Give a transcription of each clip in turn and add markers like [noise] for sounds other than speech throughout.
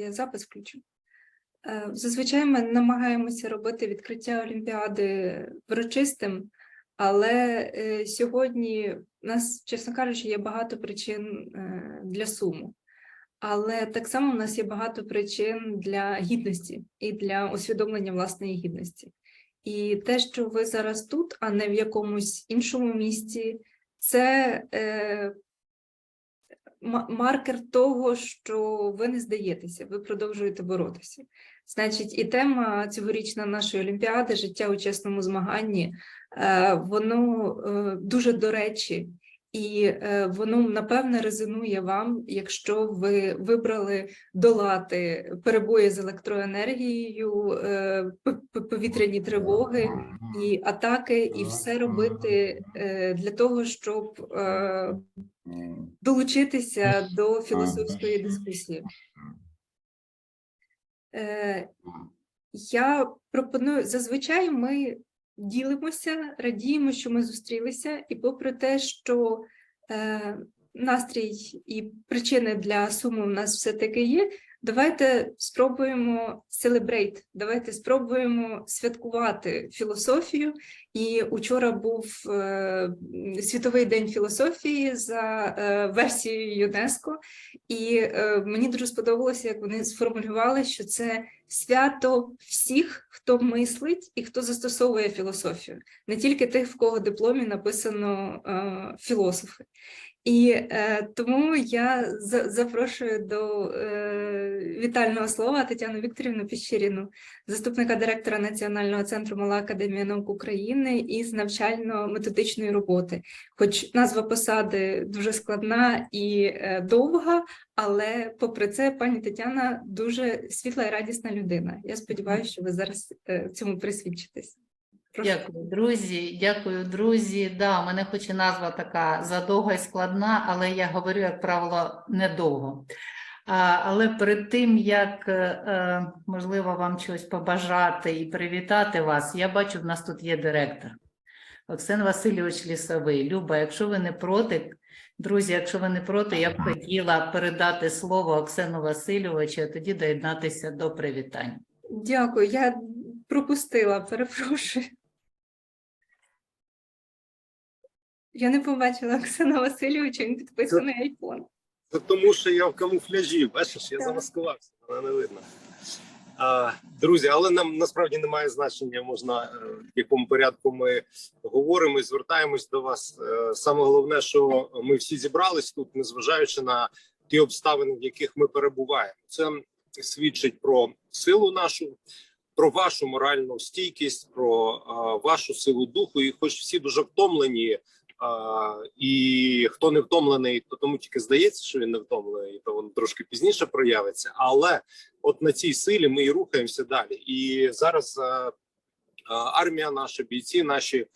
я запис включу. Е, Зазвичай ми намагаємося робити відкриття Олімпіади врочистим, але е, сьогодні у нас, чесно кажучи, є багато причин е, для суму. Але так само в нас є багато причин для гідності і для усвідомлення власної гідності. І те, що ви зараз тут, а не в якомусь іншому місці, це е, маркер того, що ви не здаєтеся, ви продовжуєте боротися. Значить, і тема цьогорічна нашої олімпіади життя у чесному змаганні, е, воно е, дуже до речі, і е, воно напевне резонує вам, якщо ви вибрали долати перебої з електроенергією, повітряні тривоги і атаки, і все робити для того, щоб долучитися до філософської дискусії. Е, Я пропоную зазвичай ми ділимося, радіємо, що ми зустрілися, і попри те, що е, настрій і причини для суму в нас все-таки є. Давайте спробуємо celebrate, давайте спробуємо святкувати філософію. І учора був е, світовий день філософії за е, версією ЮНЕСКО, і е, мені дуже сподобалося, як вони сформулювали, що це свято всіх, хто мислить і хто застосовує філософію, не тільки тих, в кого дипломі написано філософи. І е, тому я за- запрошую до е, вітального слова Тетяну Вікторівну Піщиріну, заступника директора Національного центру Мала Академія наук України із навчально-методичної роботи. Хоч назва посади дуже складна і е, довга, але попри це, пані Тетяна дуже світла і радісна людина. Я сподіваюся, що ви зараз е, цьому присвідчитесь. Прошу. Дякую, друзі. Дякую, друзі. Да, у мене хоч і назва така задовга і складна, але я говорю, як правило, недовго. А, але перед тим, як е, е, можливо вам чогось побажати і привітати вас, я бачу, в нас тут є директор. Оксен Васильович Лісовий. Люба, якщо ви не проти, друзі, якщо ви не проти, я б хотіла передати слово Оксену Васильовичу, а тоді доєднатися до привітань. Дякую, я пропустила, перепрошую. Я не побачила Оксана Васильовича, він підписаний айфон. Це тому, що я в камуфляжі, бачиш, я Так. замаскувався, мене не видно. А, друзі, але нам насправді немає значення, можна е, в якому порядку ми говоримо і звертаємось до вас. Е, Саме головне, що ми всі зібрались тут, незважаючи на ті обставини, в яких ми перебуваємо. Це свідчить про силу нашу, про вашу моральну стійкість, про е, вашу силу духу. І хоч всі дуже втомлені, і хто не втомлений, то тому тільки здається, що він не втомлений, то він трошки пізніше проявиться. Але от на цій силі ми і рухаємося далі. І зараз а, а, армія, наша бійці, наші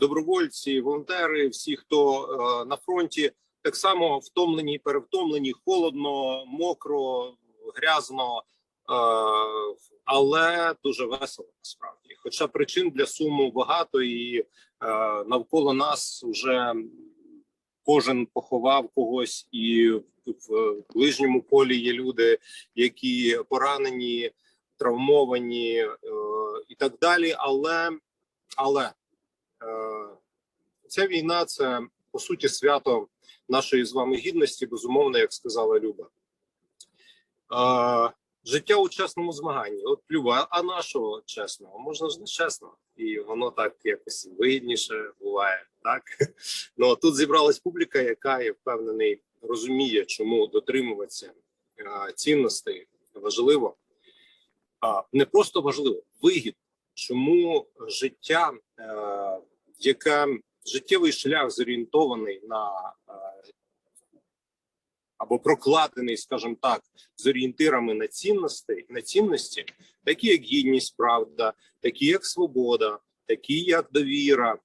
добровольці, волонтери, всі, хто на фронті, так само втомлені, перевтомлені, холодно, мокро, грязно. А, Але дуже весело насправді. Хоча причин для суму багато, і е, навколо нас вже кожен поховав когось, і в, ближньому полі є люди, які поранені, травмовані е, і так далі. Але, але е, ця війна це по суті свято нашої з вами гідності, безумовно, як сказала Люба. Життя у чесному змаганні. От Люба, а нашого чесного? Можна ж не чесно, і воно так якось вигідніше буває. Так ну а тут зібралась публіка, яка я впевнений розуміє, чому дотримуватися е, цінностей важливо. А не просто важливо, вигідно, чому життя, е, яке життєвий шлях зорієнтований на е, або прокладений, скажімо так, з орієнтирами на цінності, на цінності, такі як гідність, правда, такі як свобода, такі як довіра,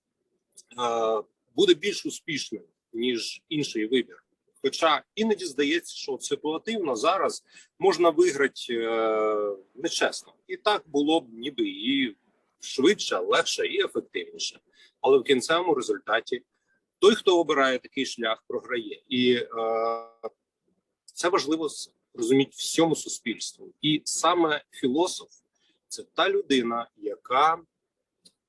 буде більш успішним ніж інший вибір. Хоча іноді здається, що ситуативно зараз можна виграти е, нечесно, і так було б ніби і швидше, легше і ефективніше. Але в кінцевому результаті той, хто обирає такий шлях, програє, і е, це важливо розуміти всьому суспільству. І саме філософ це та людина, яка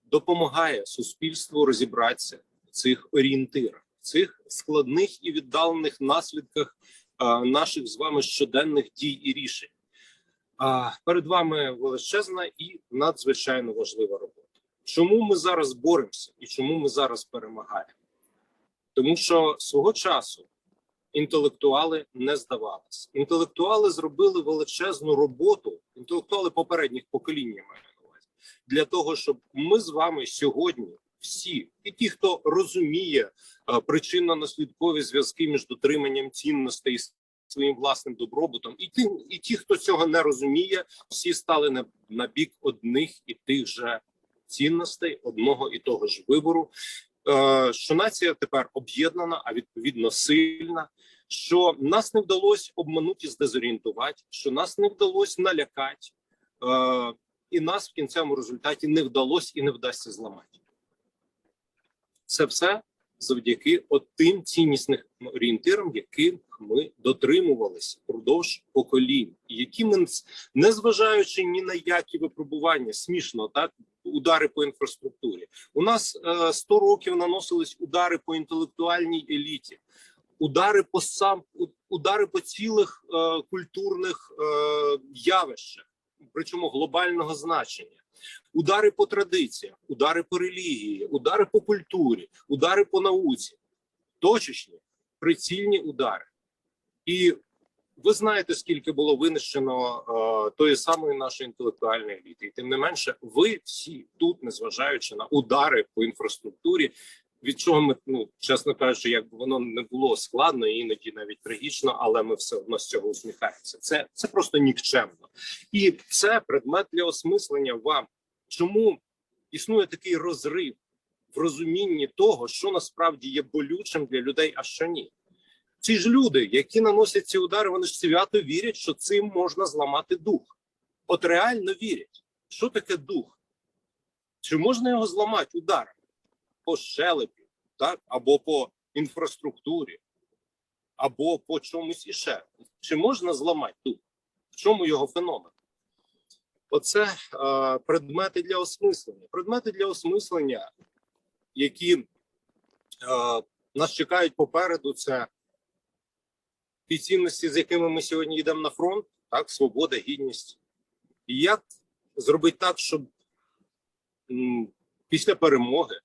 допомагає суспільству розібратися в цих орієнтирах, в цих складних і віддалених наслідках наших з вами щоденних дій і рішень. Перед вами величезна і надзвичайно важлива робота. Чому ми зараз боремося і чому ми зараз перемагаємо? Тому що свого часу інтелектуали не здавалися. Інтелектуали зробили величезну роботу, інтелектуали попередніх поколінь я маю на увазі, для того, щоб ми з вами сьогодні всі, і ті, хто розуміє е, причинно-наслідкові зв'язки між дотриманням цінностей і своїм власним добробутом, і ті, і ті, хто цього не розуміє, всі стали на, на бік одних і тих же цінностей, одного і того ж вибору. Е, що нація тепер об'єднана, а відповідно сильна. Що нас не вдалося обманути здезорієнтувати, що нас не вдалося налякати, е, і нас в кінцевому результаті не вдалося і не вдасться зламати. Це все завдяки от тим ціннісним орієнтирам, яких ми дотримувалися впродовж поколінь, які ми, незважаючи ні на які випробування, смішно так удари по інфраструктурі. У нас е, 100 років наносились удари по інтелектуальній еліті, удари по сам удари по цілих е, культурних е, явищах, причому глобального значення. Удари по традиціях, удари по релігії, удари по культурі, удари по науці, точечні, прицільні удари. І ви знаєте, скільки було винищено е, тої самої нашої інтелектуальної еліти, і тим не менше, ви всі тут, незважаючи на удари по інфраструктурі, від чого ми ну чесно кажучи, якби воно не було складно іноді навіть трагічно, але ми все одно з цього усміхаємося. Це це просто нікчемно, і це предмет для осмислення вам, чому існує такий розрив в розумінні того, що насправді є болючим для людей, а що ні. Ці ж люди, які наносять ці удари, вони ж свято вірять, що цим можна зламати дух. От реально вірять, що таке дух? Чи можна його зламати ударом по щелепі, так? або по інфраструктурі, або по чомусь іще? Чи можна зламати дух? В чому його феномен? Оце е, предмети для осмислення. Предмети для осмислення, які е, нас чекають попереду, це ті цінності, з якими ми сьогодні йдемо на фронт, так, свобода, гідність. І як зробити так, щоб після перемоги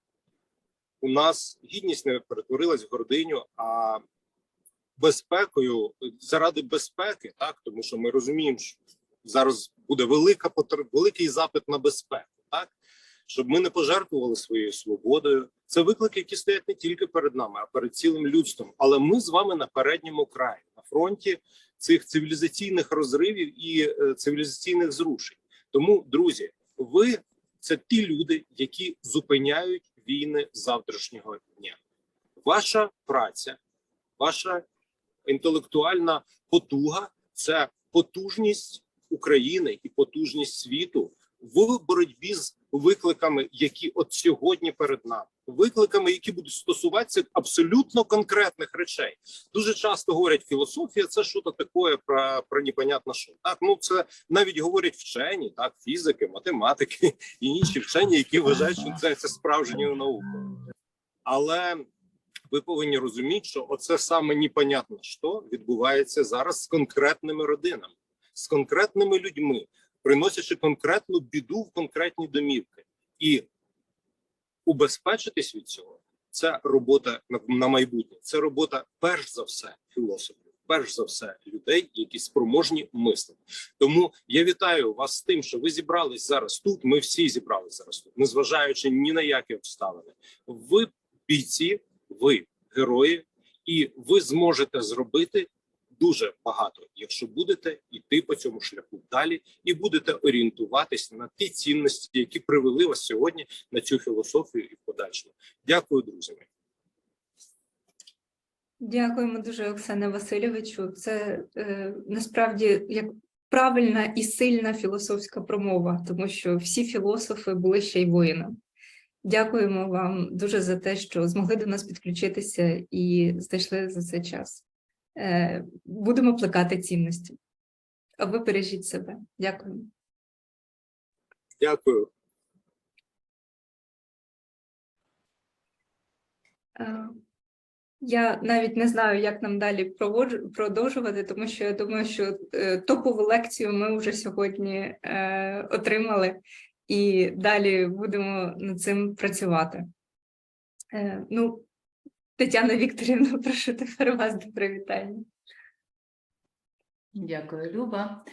у нас гідність не перетворилась в гординю, а безпекою заради безпеки, так тому що ми розуміємо, що зараз буде велика потр- великий запит на безпеку, так щоб ми не пожертвували своєю свободою. Це виклики, які стоять не тільки перед нами, а перед цілим людством. Але ми з вами на передньому краї на фронті цих цивілізаційних розривів і е, цивілізаційних зрушень. Тому, друзі, ви це ті люди, які зупиняють війни завтрашнього дня. Ваша праця, ваша інтелектуальна потуга це потужність України і потужність світу в боротьбі з викликами, які от сьогодні перед нами, викликами, які будуть стосуватися абсолютно конкретних речей. Дуже часто говорять, філософія це що то таке про, про непонятно що. Так, ну це навіть говорять вчені, так, фізики, математики і інші вчені, які вважають, що це, це справжньою наукою. Але ви повинні розуміти, що оце саме непонятно що відбувається зараз з конкретними родинами, з конкретними людьми, приносячи конкретну біду в конкретні домівки, і убезпечитись від цього це робота на, майбутнє. Це робота, перш за все, філософів, перш за все, людей, які спроможні мислити. Тому я вітаю вас з тим, що ви зібрались зараз тут. Ми всі зібрались зараз тут, незважаючи ні на які обставини. Ви бійці, ви герої, і ви зможете зробити дуже багато, якщо будете йти по цьому шляху далі і будете орієнтуватись на ті цінності, які привели вас сьогодні на цю філософію і в подальшому. Дякую, друзі. Дякуємо дуже, Оксане Васильовичу. Це е, насправді як правильна і сильна філософська промова, тому що всі філософи були ще й воїнами. Дякуємо вам дуже за те, що змогли до нас підключитися і знайшли за це час. Е, будемо плекати цінності. а ви бережіть себе. Дякую. Дякую. Е, Я навіть не знаю, як нам далі продовжувати, тому що я думаю, що е, топову лекцію ми вже сьогодні отримали, і далі будемо над цим працювати. Ну, Тетяна Вікторівна, прошу тепер вас до привітання. Дякую, Люба.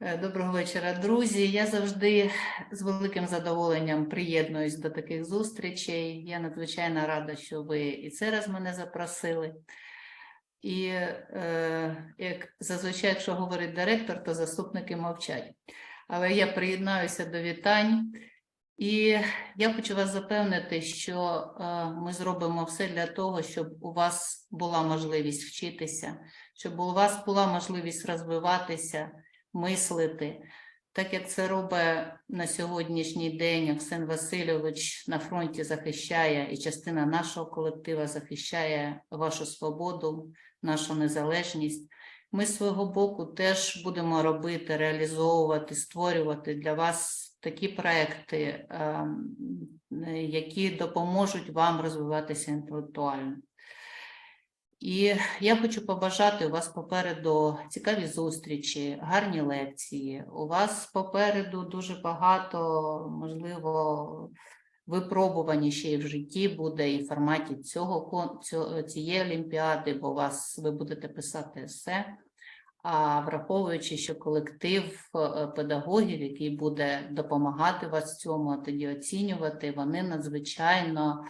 Е, Доброго вечора, друзі. Я завжди з великим задоволенням приєднуюсь до таких зустрічей. Я надзвичайно рада, що ви і це раз мене запросили. І е, як зазвичай, якщо говорить директор, то заступники мовчать. Але я приєднаюся до вітань. І я хочу вас запевнити, що е, ми зробимо все для того, щоб у вас була можливість вчитися, щоб у вас була можливість розвиватися, мислити, так як це робить на сьогоднішній день Оксен Васильович на фронті захищає, і частина нашого колектива захищає вашу свободу, нашу незалежність. Ми з свого боку теж будемо робити, реалізовувати, створювати для вас такі проекти, ем, які допоможуть вам розвиватися інтелектуально. І я хочу побажати у вас попереду цікаві зустрічі, гарні лекції. У вас попереду дуже багато, можливо, випробувань ще й в житті буде і в форматі цього цього- цієї олімпіади, бо вас ви будете писати есе. А враховуючи, що колектив е, педагогів, який буде допомагати вас цьому, тоді оцінювати, вони надзвичайно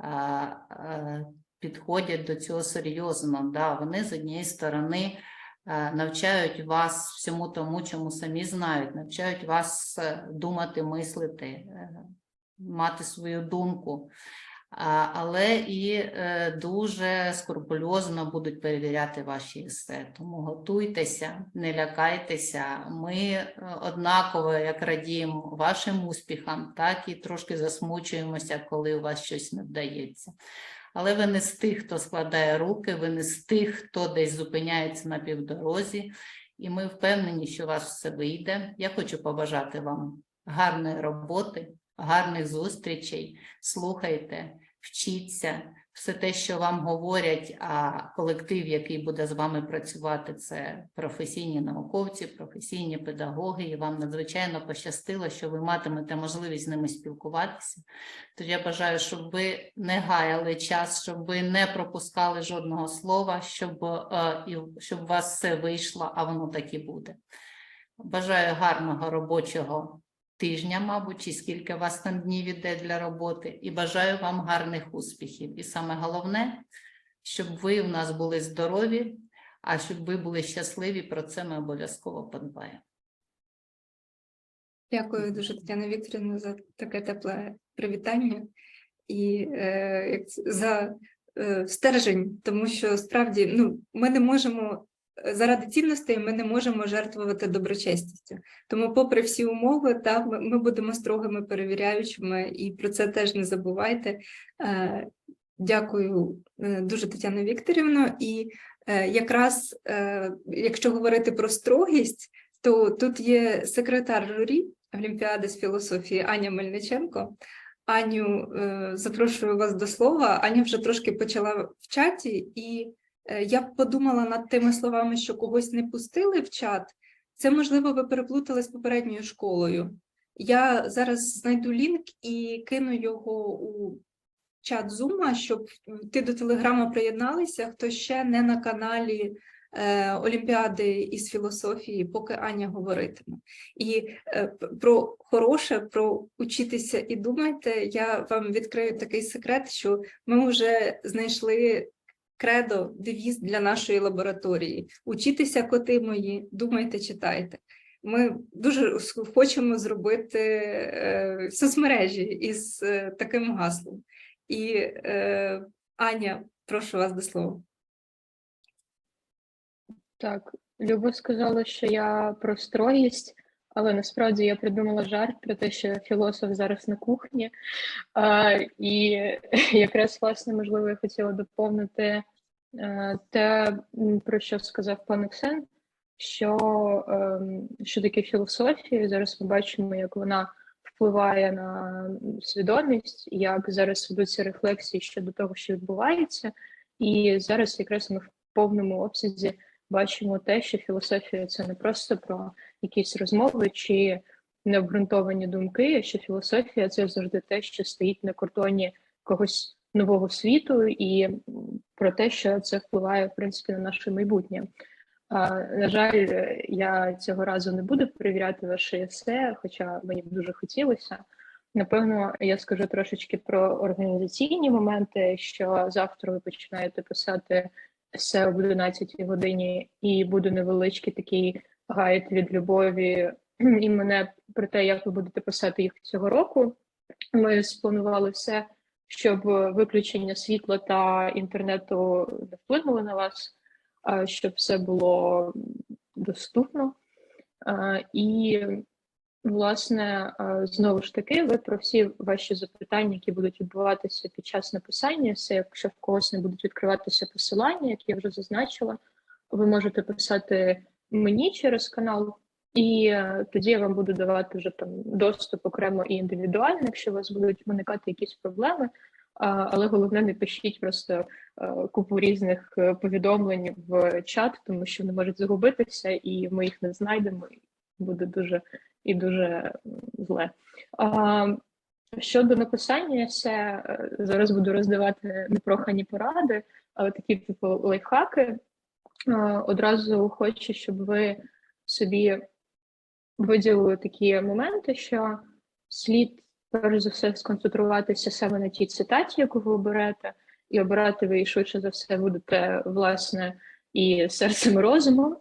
е, е, підходять до цього серйозно. Да, вони з однієї сторони навчають вас всьому тому, чому самі знають, навчають вас думати, мислити, мати свою думку. Але і е, дуже скрупульозно будуть перевіряти ваші есе. Тому готуйтеся, не лякайтеся. Ми е, однаково як радіємо вашим успіхам, так і трошки засмучуємося, коли у вас щось не вдається. Але ви не з тих, хто складає руки, ви не з тих, хто десь зупиняється на півдорозі, і ми впевнені, що у вас все вийде. Я хочу побажати вам гарної роботи, гарних зустрічей. Слухайте, вчіться. Все те, що вам говорять, а колектив, який буде з вами працювати, це професійні науковці, професійні педагоги, і вам надзвичайно пощастило, що ви матимете можливість з ними спілкуватися. Тож я бажаю, щоб ви не гаяли час, щоб ви не пропускали жодного слова, щоб, е, і щоб у вас все вийшло, а воно так і буде. Бажаю гарного робочого тижня, мабуть, чи скільки у вас там днів іде для роботи, і бажаю вам гарних успіхів. І саме головне, щоб ви в нас були здорові, а щоб ви були щасливі, про це ми обов'язково подбаємо. Дякую дуже, Тетяна Вікторівна, за таке тепле привітання і е, за е, стержень, тому що справді ну, ми не можемо заради цінностей, ми не можемо жертвувати доброчестістю. Тому, попри всі умови, та ми, будемо строгими перевіряючими, і про це теж не забувайте. Е, дякую е, дуже, Тетяна Вікторівна. І е, якраз якщо говорити про строгість, то тут є секретар журі Олімпіади з філософії Аня Мельниченко. Аню, запрошую вас до слова. Аня вже трошки почала в чаті, і я подумала над тими словами, що когось не пустили в чат. Це, можливо, ви переплутали з попередньою школою. Я зараз знайду лінк і кину його у чат Zoom, щоб ти до телеграма приєдналися, хто ще не на каналі е, Олімпіади із філософії, поки Аня говоритиме. І е, про хороше, про учитися і думайте. Я вам відкрию такий секрет, що ми вже знайшли кредо, девіз для нашої лабораторії. Учітеся, коти мої, думайте, читайте. Ми дуже хочемо зробити е, соцмережі із е, таким гаслом. І е, Аня, прошу вас до слова. Так, Люба сказала, що я про строгість, але насправді я придумала жарт про те, що філософ зараз на кухні. А, і [laughs] якраз, власне, можливо, я хотіла доповнити те, про що сказав пан Оксен. що, ем, що таке філософія. Зараз ми бачимо, як вона впливає на свідомість, як зараз ведуться рефлексії щодо того, що відбувається. І зараз якраз ми в повному обсязі бачимо те, що філософія це не просто про якісь розмови чи необґрунтовані думки, що філософія це завжди те, що стоїть на кордоні когось нового світу, і про те, що це впливає в принципі на наше майбутнє. На жаль, е, я цього разу не буду перевіряти ваше есе, хоча мені б дуже хотілося. Напевно, я скажу трошечки про організаційні моменти, що завтра ви починаєте писати есе об 11 годині, і буде невеличкий такий гайд від любові і мене про те, як ви будете писати їх цього року. Ми спланували все, щоб виключення світла та інтернету не вплинули на вас, щоб все було доступно. І, власне, знову ж таки, ви про всі ваші запитання, які будуть відбуватися під час написання, це якщо в когось не будуть відкриватися посилання, як я вже зазначила, ви можете писати мені через канал. І е, тоді я вам буду давати вже там доступ окремо і індивідуально, якщо у вас будуть виникати якісь проблеми. Але головне не пишіть просто е, купу різних е, повідомлень в чат, тому що вони можуть загубитися, і ми їх не знайдемо. і Буде дуже і дуже зле. Щодо написання, все зараз буду роздавати непрохані поради, але такі типу лайфхаки. Одразу хочу, щоб ви собі виділили такі моменти, що слід перш за все сконцентруватися саме на тій цитаті, яку ви оберете, і обирати ви швидше за все будете власне і серцем і розумом,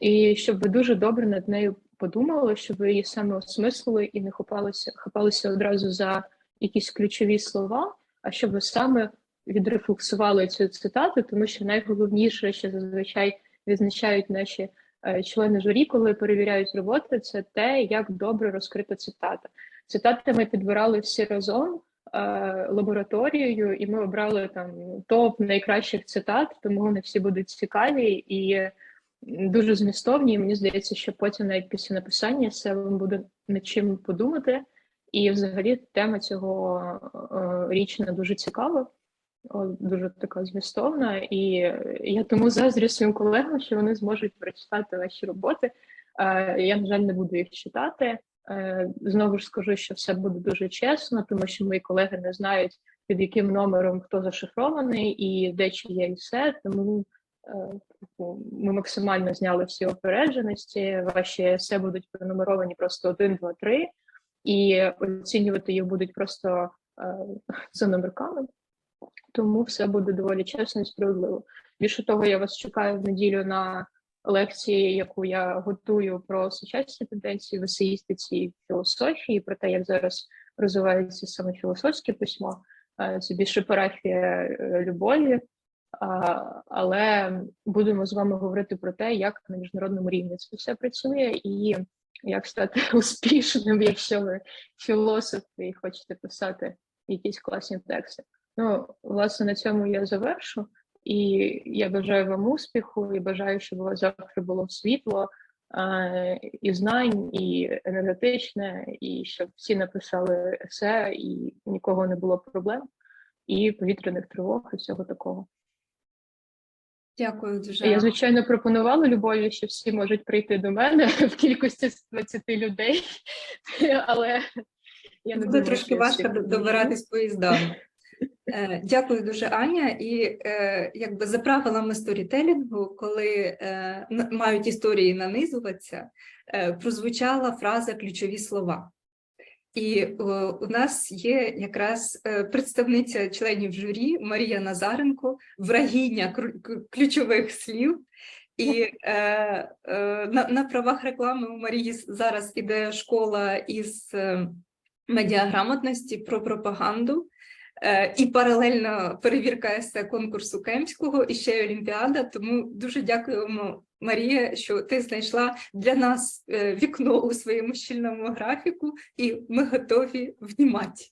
і щоб ви дуже добре над нею подумали, щоб ви її саме осмислили і не хапалися, хапалися одразу за якісь ключові слова, а щоб ви саме відрефлексували цю цитату, тому що найголовніше, що зазвичай відзначають наші члени журі, коли перевіряють роботи, це те, як добре розкрита цитата. Цитати ми підбирали всі разом е, лабораторією, і ми обрали там топ найкращих цитат, тому вони всі будуть цікаві і дуже змістовні. І мені здається, що потім, навіть після написання, все вам буде над чим подумати. І взагалі тема цього е, річна дуже цікава. Дуже така змістовна, і я тому заздрю своїм колегам, що вони зможуть прочитати ваші роботи. Е, Я, на жаль, не буду їх читати. Е, Знову ж скажу, що все буде дуже чесно, тому що мої колеги не знають, під яким номером хто зашифрований і де чи є і все. Тому е, типу, ми максимально зняли всі опередженості. Ваші есе будуть пронумеровані просто 1, 2, 3, і оцінювати їх будуть просто за номерками тому все буде доволі чесно і справедливо. Більше того, я вас чекаю в неділю на лекції, яку я готую про сучасні тенденції в есеїстиці і філософії, про те, як зараз розвивається саме філософське письмо. Е, Це більше парафія е, любові, але будемо з вами говорити про те, як на міжнародному рівні це все працює і як стати [laughs] успішним, якщо ви філософ і хочете писати якісь класні тексти. Ну, власне, на цьому я завершу. І я бажаю вам успіху, і бажаю, щоб у вас завтра було світло і знань, і енергетичне, і щоб всі написали есе, і нікого не було проблем, і повітряних тривог, і всього такого. Дякую дуже. Я, звичайно, пропонувала Любові, що всі можуть прийти до мене [laughs] в кількості з 20 людей, [laughs] але я не Буде думаю, трошки важко добиратись поїздами. Е, Дякую дуже, Аня. І е, якби за правилами сторітелінгу, коли е, мають історії нанизуватися, прозвучала фраза ключові слова. І у нас є якраз представниця членів журі Марія Назаренко, к- ключових слів. І е, е, на, на правах реклами у Марії зараз іде школа із медіаграмотності про пропаганду. Е, І паралельно перевірка есе конкурсу Кемського і ще й Олімпіада. Тому дуже дякуємо, Марія, що ти знайшла для нас е, вікно у своєму щільному графіку, і ми готові внімати.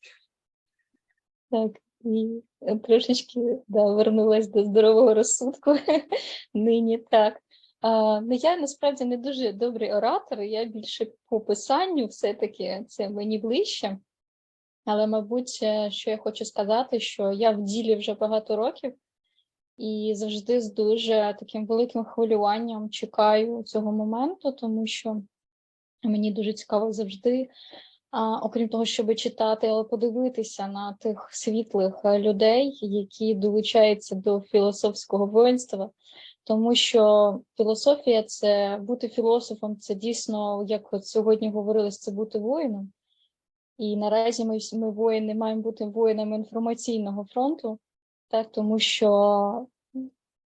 Так, і е, трошечки да, вернулась до здорового розсудку [laughs] нині так. А, ну, я насправді не дуже добрий оратор, я більше по писанню, все-таки це мені ближче. Але, мабуть, е, що я хочу сказати, що я в ділі вже багато років і завжди з дуже таким великим хвилюванням чекаю цього моменту, тому що мені дуже цікаво завжди, окрім того, щоб читати, але подивитися на тих світлих е, людей, які долучаються до філософського воїнства. Тому що філософія це бути філософом, це дійсно, як от сьогодні говорилось, це бути воїном. І наразі ми, ми воїни маємо бути воїнами інформаційного фронту, так, тому що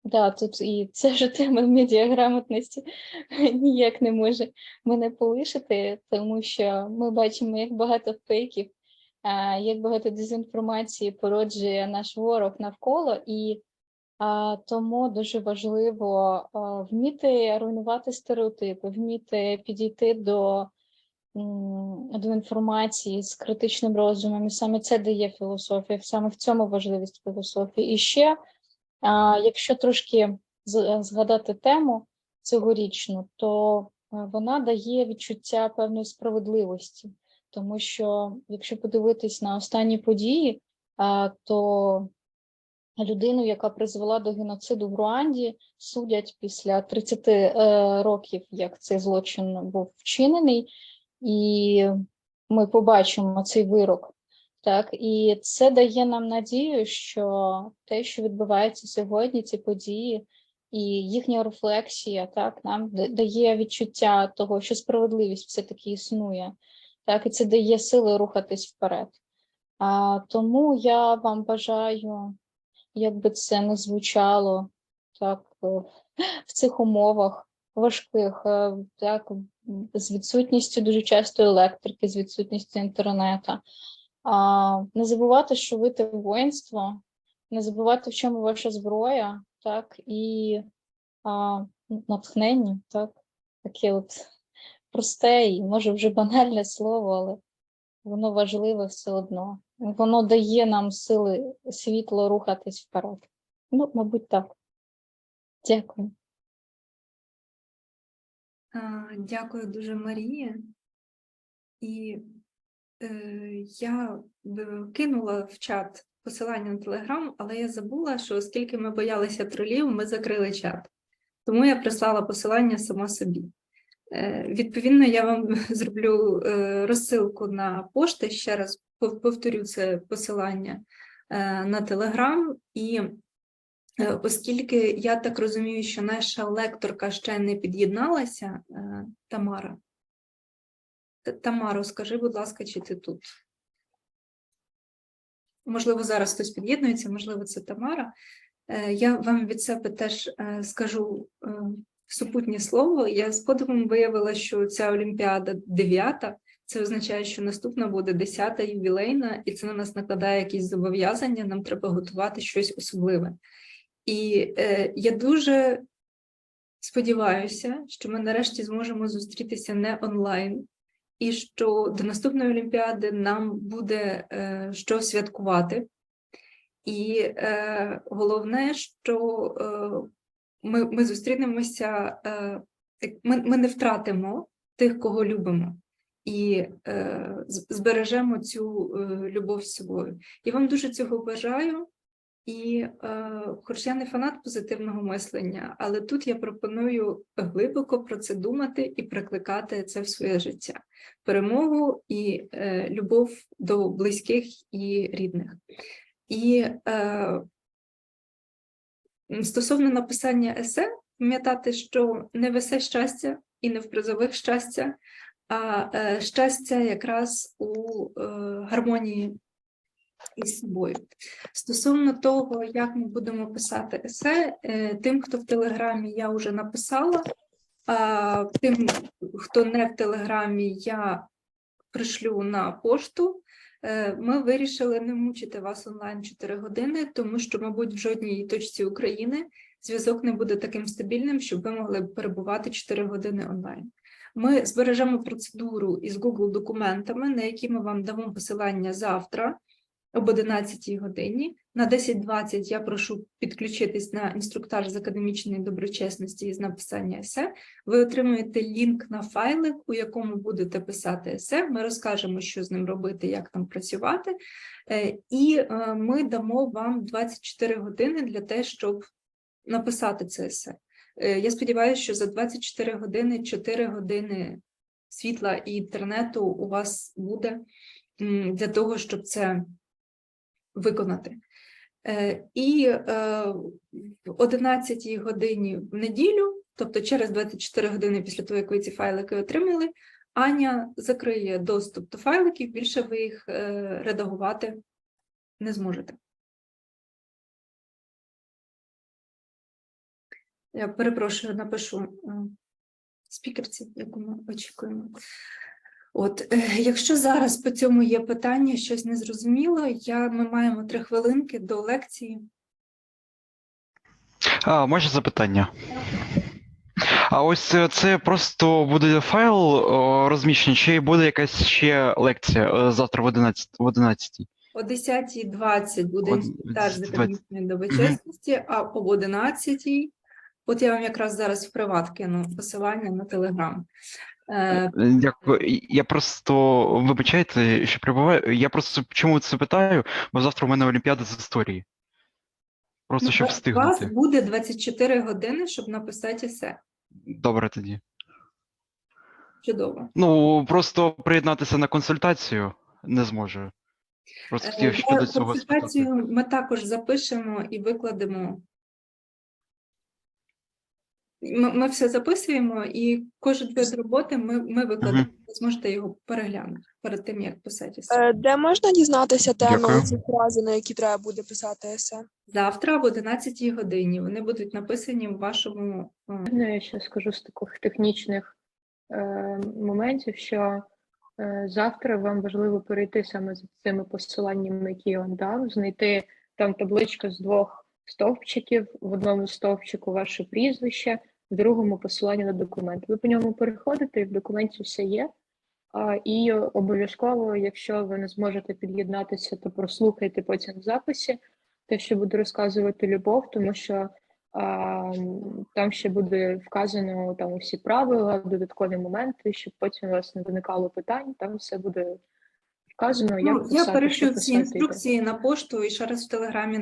да, тут і ця ж тема медіаграмотності [laughs] ніяк не може мене полишити, тому що ми бачимо, як багато фейків, як багато дезінформації породжує наш ворог навколо, і а, тому дуже важливо а, вміти руйнувати стереотипи, вміти підійти до, до інформації з критичним розумом. І саме це дає філософія, саме в цьому важливість філософії. І ще, якщо трошки згадати тему цьогорічну, то е, вона дає відчуття певної справедливості. Тому що, якщо подивитись на останні події, то людину, яка призвела до геноциду в Руанді, судять після 30 е, років, як цей злочин був вчинений, і ми побачимо цей вирок. Так, і це дає нам надію, що те, що відбувається сьогодні, ці події, і їхня рефлексія, так, нам дає відчуття того, що справедливість все-таки існує, так, і це дає сили рухатись вперед. А, тому я вам бажаю як би це не звучало так в [laughs] цих умовах важких, е, так з відсутністю дуже часто електрики, з відсутністю інтернету. Не забувати, що ви те воїнство, не забувати, в чому ваша зброя, так, і а, натхнення, так, таке от просте і може вже банальне слово, але воно важливе все одно. Воно дає нам сили світло рухатись вперед. Ну, мабуть, так. Дякую. Дякую дуже, Марія. І е, я кинула в чат посилання на Телеграм, але я забула, що оскільки ми боялися тролів, ми закрили чат. Тому я прислала посилання сама собі. Е, Відповідно, я вам [laughs] зроблю е, розсилку на пошти. Ще раз пов- повторю це посилання е, на Телеграм. І оскільки я так розумію, що наша лекторка ще не під'єдналася, е, Тамара. Тамаро, скажи, будь ласка, чи ти тут? Можливо, зараз хтось під'єднується, можливо, це Тамара. Е, Я вам від себе теж е, скажу е, супутнє слово. Я з подивом виявила, що ця Олімпіада дев'ята. Це означає, що наступна буде десята ювілейна, і це на нас накладає якісь зобов'язання. Нам треба готувати щось особливе. І е, я дуже сподіваюся, що ми нарешті зможемо зустрітися не онлайн, і що до наступної Олімпіади нам буде е, що святкувати. І е, головне, що е, ми, ми зустрінемося, е, ми, ми не втратимо тих, кого любимо, і е, збережемо цю е, любов з собою. Я вам дуже цього бажаю. І, е, хоч я не фанат позитивного мислення, але тут я пропоную глибоко про це думати і прикликати це в своє життя: перемогу і е, любов до близьких і рідних. І е, стосовно написання есе, пам'ятати, що не в есе щастя і не в призових щастя, а е, щастя якраз у е, гармонії із собою. Стосовно того, як ми будемо писати есе, е, тим, хто в Телеграмі, я вже написала, а тим, хто не в Телеграмі, я пришлю на пошту. Е, Ми вирішили не мучити вас онлайн 4 години, тому що, мабуть, в жодній точці України зв'язок не буде таким стабільним, щоб ви могли перебувати 4 години онлайн. Ми збережемо процедуру із Google документами, на які ми вам дамо посилання завтра. Об 11 годині. На 10.20 я прошу підключитись на інструктаж з академічної доброчесності із написання есе. Ви отримуєте лінк на файлик, у якому будете писати есе. Ми розкажемо, що з ним робити, як там працювати. Е, І е, ми дамо вам 24 години для те, щоб написати це есе. Е, Я сподіваюся, що за 24 години 4 години світла і інтернету у вас буде для того, щоб це виконати. Е, І е, в 11 годині в неділю, тобто через 24 години після того, як ви ці файлики отримали, Аня закриє доступ до файликів, більше ви їх е, редагувати не зможете. Я перепрошую, напишу спікерці, яку ми очікуємо. От, е, якщо зараз по цьому є питання, щось незрозуміло, я, ми маємо три хвилинки до лекції. А, можна запитання? А ось е, це просто буде файл розміщений, чи буде якась ще лекція е, завтра в 11? В 11? О 10.20 буде інструктаж з 10:20. академічної доброчесності, а об 11.00, от я вам якраз зараз в приват кину посилання на Телеграм. Е, Дякую. Я просто, вибачайте, що прибуваю. Я просто чому це питаю, бо завтра у мене Олімпіада з історії. Просто ну, щоб у вас буде 24 години, щоб написати все. Добре тоді. Чудово. Ну, просто приєднатися на консультацію не зможу. Просто Е, хотів щодо цього спитати. консультацію ми також запишемо і викладемо. Ми, ми все записуємо, і кожен вид роботи ми, ми викладемо. Ви зможете його переглянути перед тим, як писати. есе. Де можна дізнатися теми ці фрази, на які треба буде писати есе? Завтра об 11 годині вони будуть написані в вашому е, Ну, я ще скажу з таких технічних е, моментів, що е, завтра вам важливо перейти саме за цими посиланнями, які я вам дав, знайти там табличку з двох стовпчиків, в одному стовпчику ваше прізвище, в другому посилання на документ. Ви по ньому переходите, і в документі все є. І обов'язково, якщо ви не зможете під'єднатися, то прослухайте потім в записі те, що буду розказувати Любов, тому що а, там ще буде вказано там усі правила, додаткові моменти, щоб потім у вас не виникало питань. Там все буде вказано, як Ну, я писати, що перейшлю всі писати і так. інструкції на пошту і ще раз в телеграмі